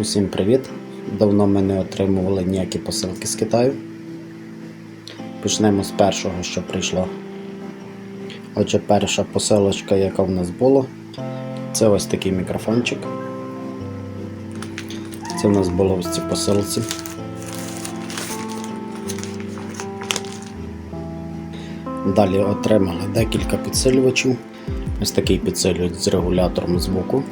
Усім привіт! Давно ми не отримували ніякі посилки з Китаю. Почнемо з першого, що прийшло. Отже, перша посилочка, яка в нас була, це ось такий мікрофончик. Це в нас було ось ці посилці. Далі отримали декілька підсилювачів. Ось такий підсилювач з регулятором звуку.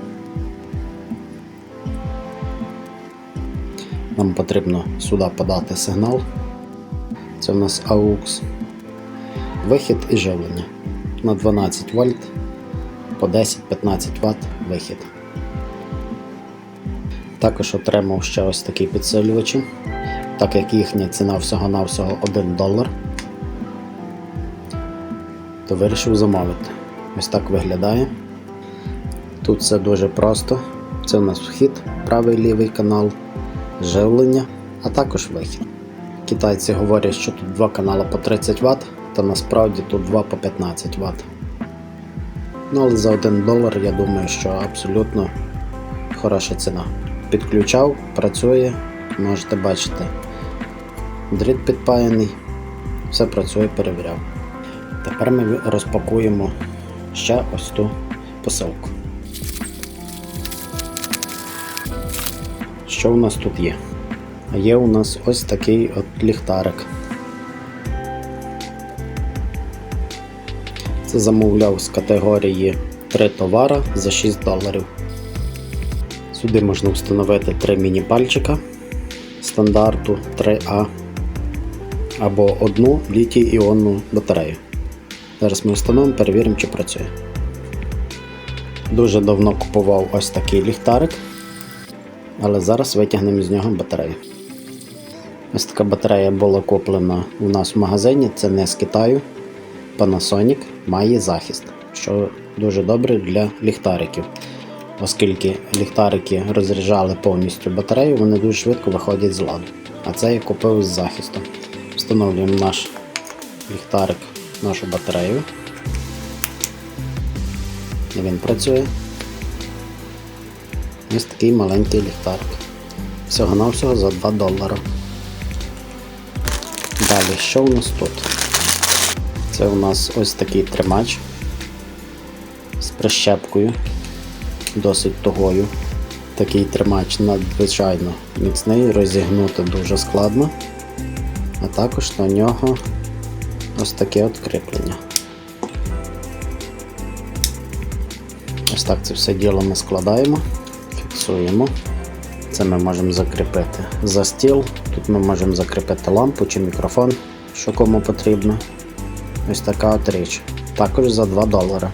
Нам потрібно сюди подати сигнал. Це у нас AUX. Вихід і живлення на 12 вольт по 10-15 Вт вихід. Також отримав ще ось такі підсилювачі, так як їхня ціна всього-навсього 1 долар, то вирішив замовити. Ось так виглядає. Тут все дуже просто. Це у нас вхід, правий лівий канал, живлення, а також вихід. Китайці говорять, що тут два канали по 30 Вт, та насправді тут два по 15 Вт. Ну але за 1 долар я думаю, що абсолютно хороша ціна. Підключав, працює, можете бачити. Дріт підпаяний, все працює, перевіряв. Тепер ми розпакуємо ще ось ту посилку. Що у нас тут є? Є у нас ось такий от ліхтарик. Це замовляв з категорії 3 товара за 6 доларів. Сюди можна встановити 3 міні-пальчика стандарту 3А або одну літій-іонну батарею. Зараз ми встановимо, перевіримо, чи працює. Дуже давно купував ось такий ліхтарик, але зараз витягнемо з нього батарею. Ось така батарея була куплена у нас в магазині, це не з Китаю. Panasonic має захист, що дуже добре для ліхтариків. Оскільки ліхтарики розряджали повністю батарею, вони дуже швидко виходять з ладу. А це я купив з захистом. Встановлюємо наш ліхтарик, нашу батарею. І він працює. Ось такий маленький ліхтарик. Всього-навсього за 2 долара. Далі, що у нас тут? Це у нас ось такий тримач з прищепкою, досить тугою. Такий тримач надзвичайно міцний, розігнути дуже складно, а також на нього ось таке от. Ось так це все діло ми складаємо, фіксуємо. Це ми можемо закріпити за стіл. Тут ми можемо закріпити лампу чи мікрофон, що кому потрібно. Ось така от річ. Також за 2 долари.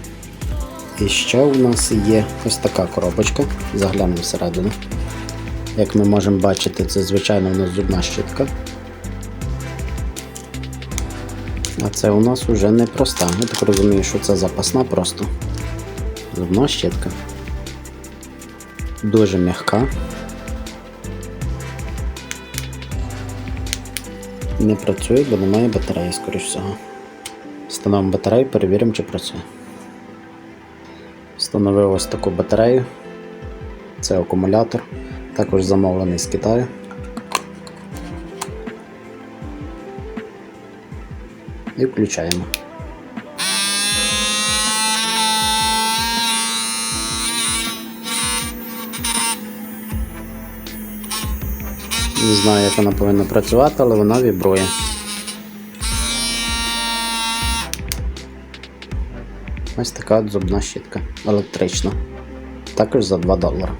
І ще у нас є ось така коробочка. Заглянемо всередину. Як ми можемо бачити, це звичайно у нас зубна щітка. А це у нас вже не проста. Я так розумію, що це запасна просто. Зубна щітка. Дуже м'яка. Не працює, бо немає батареї, скоріш всього. Встановимо батарею, перевіримо, чи працює. Встановив ось таку батарею. Це акумулятор, також замовлений з Китаю. І включаємо. Не знаю, як вона повинна працювати, але вона вібрує. Ось така от зубна щітка електрична. Також за 2 долари.